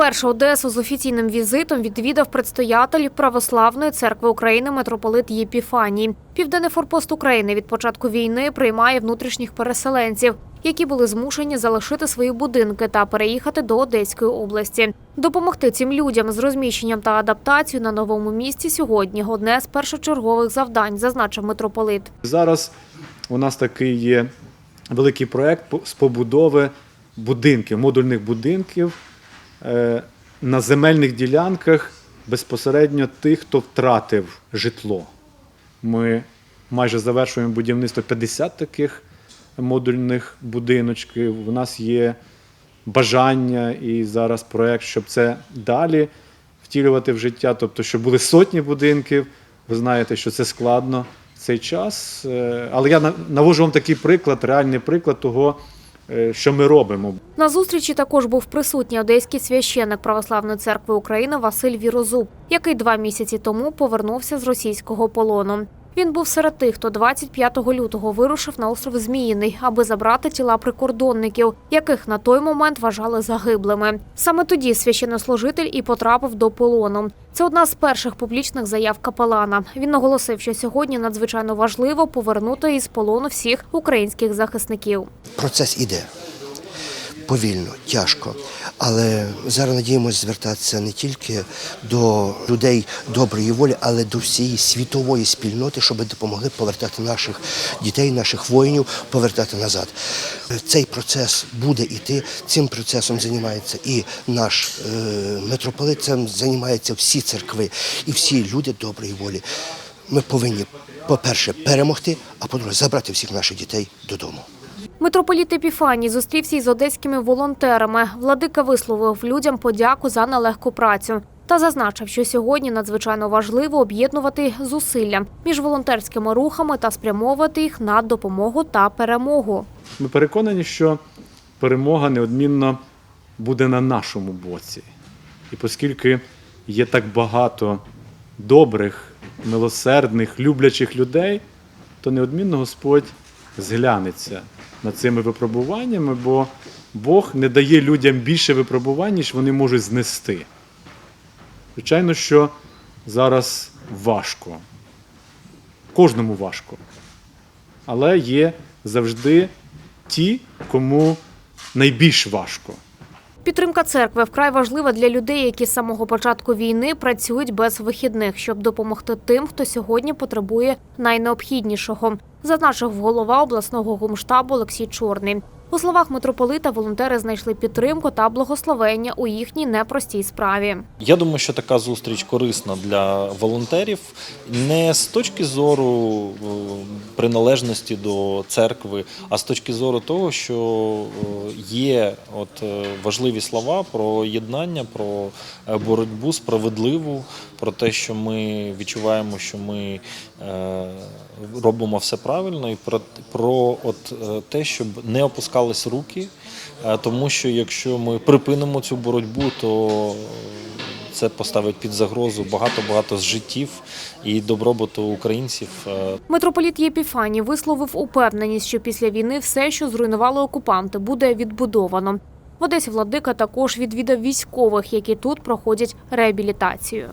Вперше Одесу з офіційним візитом відвідав предстоятель Православної церкви України митрополит Єпіфаній. Південний форпост України від початку війни приймає внутрішніх переселенців, які були змушені залишити свої будинки та переїхати до Одеської області. Допомогти цим людям з розміщенням та адаптацією на новому місці сьогодні одне з першочергових завдань, зазначив митрополит. Зараз у нас такий є великий проект з побудови будинків, модульних будинків на земельних ділянках безпосередньо тих, хто втратив житло. Ми майже завершуємо будівництво 50 таких модульних будиночків. У нас є бажання і зараз проект, щоб це далі втілювати в життя, тобто, щоб були сотні будинків. Ви знаєте, що це складно в цей час. Е, Але я навожу вам такий приклад, реальний приклад того, е, що ми робимо. На зустрічі також був присутній одеський священник Православної церкви України Василь Вірозуб, який два місяці тому повернувся з російського полону. Він був серед тих, хто 25 лютого вирушив на остров Зміїний, аби забрати тіла прикордонників, яких на той момент вважали загиблими. Саме тоді священнослужитель і потрапив до полону. Це одна з перших публічних заяв капелана. Він наголосив, що сьогодні надзвичайно важливо повернути із полону всіх українських захисників. Процес іде повільно, тяжко. Але зараз надіємося звертатися не тільки до людей доброї волі, але до всієї світової спільноти, щоб допомогли повертати наших дітей, наших воїнів, повертати назад. Цей процес буде йти. Цим процесом займається і наш е, митрополит, цим займаються всі церкви і всі люди доброї волі. Ми повинні, по-перше, перемогти, а по-друге, забрати всіх наших дітей додому. Митрополіт Епіфаній зустрівся із одеськими волонтерами. Владика висловив людям подяку за нелегку працю та зазначив, що сьогодні надзвичайно важливо об'єднувати зусилля між волонтерськими рухами та спрямовувати їх на допомогу та перемогу. Ми переконані, що перемога неодмінно буде на нашому боці. І оскільки є так багато добрих, милосердних, люблячих людей, то неодмінно Господь зглянеться над цими випробуваннями, бо Бог не дає людям більше випробувань, ніж вони можуть знести. Звичайно, що зараз важко. Кожному важко. Але є завжди ті, кому найбільш важко. Підтримка церкви вкрай важлива для людей, які з самого початку війни працюють без вихідних, щоб допомогти тим, хто сьогодні потребує найнеобхіднішого, зазначив голова обласного гумштабу Олексій Чорний. У словах митрополита волонтери знайшли підтримку та благословення у їхній непростій справі. Я думаю, що така зустріч корисна для волонтерів не з точки зору е, приналежності до церкви, а з точки зору того, що е, є от е, важливі слова про єднання, про боротьбу справедливу, про те, що ми відчуваємо, що ми робимо все правильно, і про, про от те, щоб не опускались руки. Е, Тому що якщо ми припинимо цю боротьбу, то це поставить під загрозу багато-багато з життів і добробуту українців. Е, Митрополіт Єпіфаній висловив упевненість, що після війни все, що зруйнували окупанти, буде відбудовано. В Одесі владика також відвідав військових, які тут проходять реабілітацію.